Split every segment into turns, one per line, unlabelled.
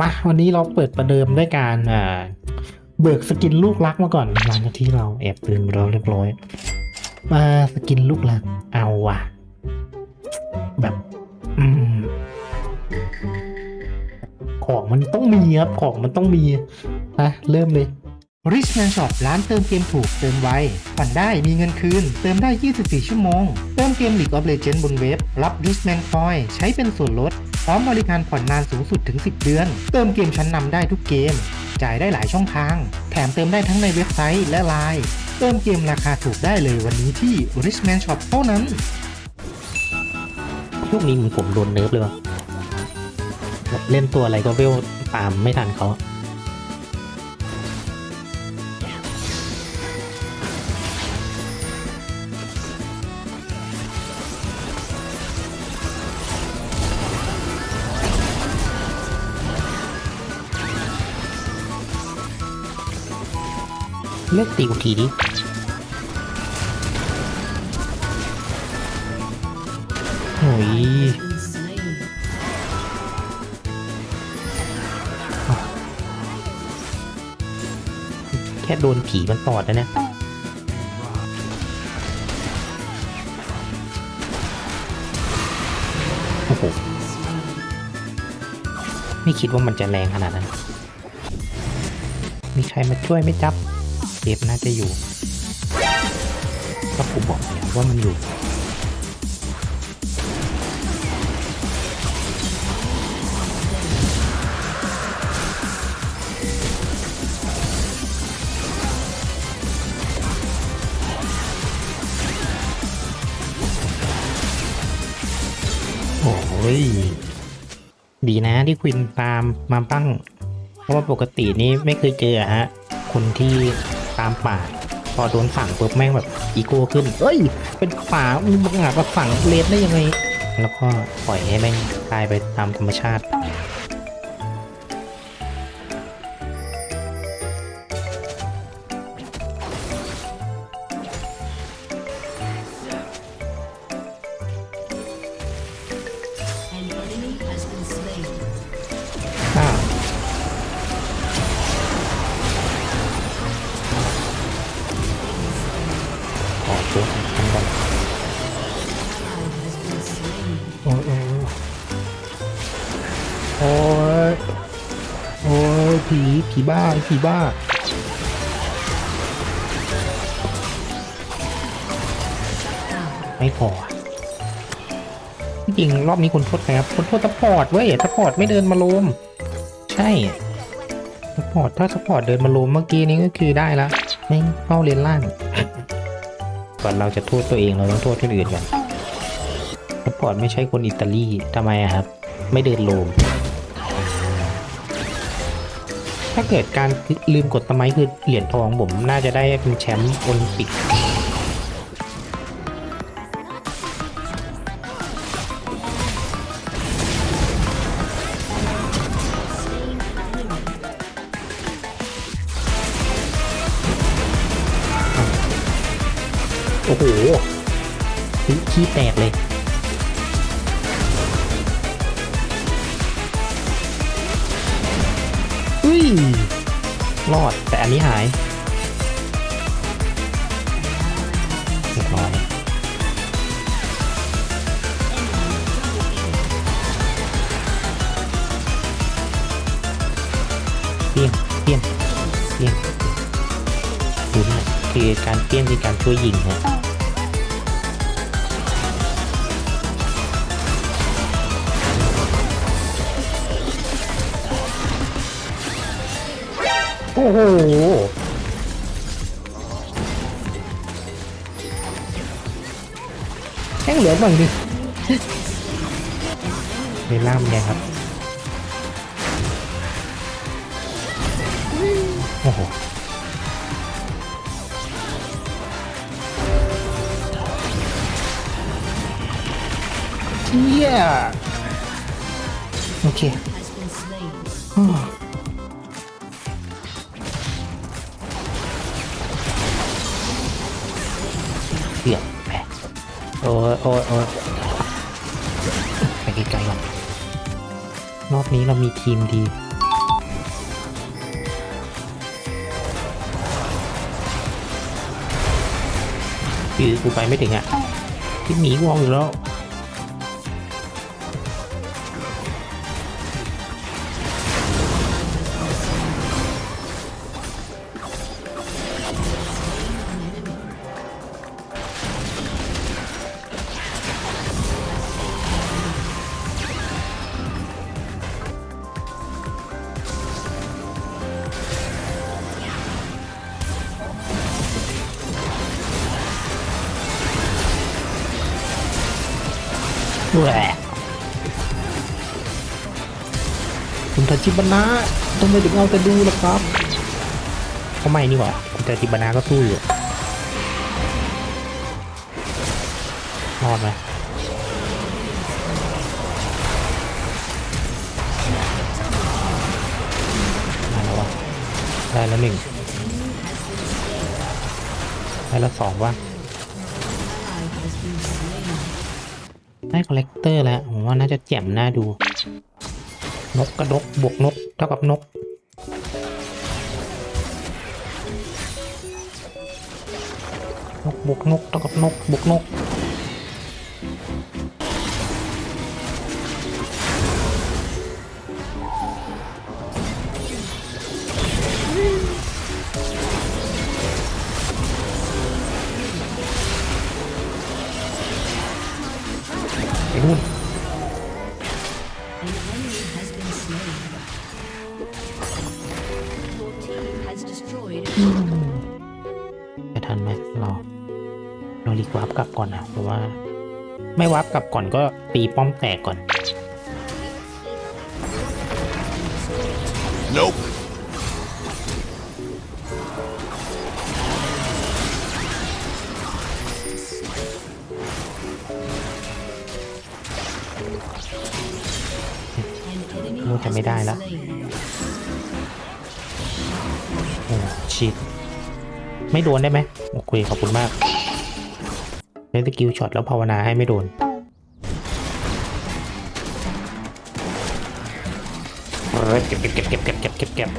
มาวันนี้เราเปิดประเดิมด้วยการเบิกสกินลูกรักมาก่อนหลังจากที่เราแอบลืมเราเรียบร้อย มาสกินลูกรักเอาว่ะ แบบอืมของมันต้องมีครับ ของมันต้องมีนะเริ่มเลย Rich Man Shop ร้านเติมเกมถูกเติมไวผ่อนได้มีเงินคืน เติมได้ 24 ชั่วโมง เติมเกม League of Legends บนเว็บ รับ Rich Man Coin ใช้เป็นส่วนลด พร้อมบริการผ่อนนานสูงสุดถึง 10 เดือน เติมเกมชั้นนำได้ทุกเกม จ่ายได้หลายช่องทาง แถมเติมได้ทั้งในเว็บไซต์และไลน์เติมเกมราคาถูกได้เลยวันนี้ที่ Rich Man Shop เท่านั้นช่วงนี้มผมโดนเนิร์ฟเลยเล่นตัวอะไรก็เวลตามไม่ทันเขา เลือกตีกูทีดิโอ้ยแค่โดนผีมันตอดนะเนี่ยโอ้โหไม่คิดว่ามันจะแรงขนาดนั้น มีใครมาช่วยไหม่จับ เซฟน่าจะอยู่ก็ผมบอกแล้วว่ามันอยู่โอ้ยดีนะที่ควินตามมาบ้ง เพราะว่าปกตินี่ไม่เคยเจอฮะ คนที่ ตามป่า พอโดนฝั่งปุ๊บแม่งแบบอีโก้ขึ้นเอ้ย เป็นป่ามีบางอย่างมาฝั่งเลนได้ยังไง แล้วก็ปล่อยให้แม่งตายไปตามธรรมชาติ โอ้ยโอ้ยผีผีบ้าผีบ้าไม่พอจริงรอบนี้คนโทษนะครับคนโทษสปอร์ตเว้ยสปอร์ตไม่เดินมาโลมใช่สปอร์ตถ้าสปอร์ตเดินมาโลมเมื่อกี้นี้ก็คือได้ละไม่งเข้าเลนล่างก่อนเราจะโทษตัวเองเราต้องโทษคนอื่นก่อนสปอร์ตไม่ใช่คนอิตาลีทำไมอะครับ ไม่เดินโลม ถ้าเกิดการลืมกดตะไมคือเหรียญทองผมน่าจะได้เป็นแชมป์โอลิมปิกโอ้โหขี้แตกเลย ย รอดแต่อันนี้หายเรียบร้อยเปี้ยงเปี้ยงเปี้ยงดูนี่คือการเปี้ยงคือการช่วยยิงฮะ โอ้โหแค่เหลือบ้างดิเวล่ามไงครับ โอ้โหเชี่ยโอเค โอ้ยโอ้ยโอ้ยไปไกลๆก่อนรอบนี้เรามีทีมดีคือกูไปไม่ถึงอะที่หมีกูเอาอยู่แล้ว คุณทาจิบานะทำไมถึงเอาแต่ดูล่ะครับเขาไม่นี่หว่าคุณทาจิบนะก็สู้อยู่รอดไหมมาแล้ววะได้แล้วหนึ่งได้แล้วสองว่ะ ได้คอลเลกเตอร์แล้วผมว่าน่าจะแจ่มน่าดู นกกระดกบวกนกเท่ากับนก นกบวกนกเท่ากับนกบวกนก
has destroyed a
จะทันไหมรอเรารีกวาร์ปกลับก่อนนะเพราะว่า ไม่วาร์ปกลับก่อนก็ตีป้อมแตกก่อน
Nope.
โอ้จะไม่ได้ละโอ้ ชิดไม่โดนได้ไหมโอเคขอบคุณมากเล่นสกิลช็อตแล้วภาวนาให้ไม่โดนเออเก็บเก็บเก็บเก็บเก็บเก็บเก็บ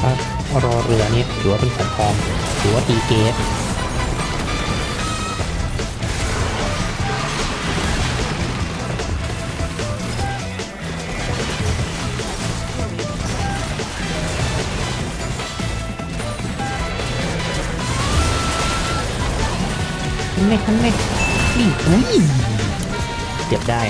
ถ้ารอเรือนี่ถือว่าเป็นของปลอมถือว่าตีเกสทันไหมทันไหมนี่อุ้ยเจ็บได้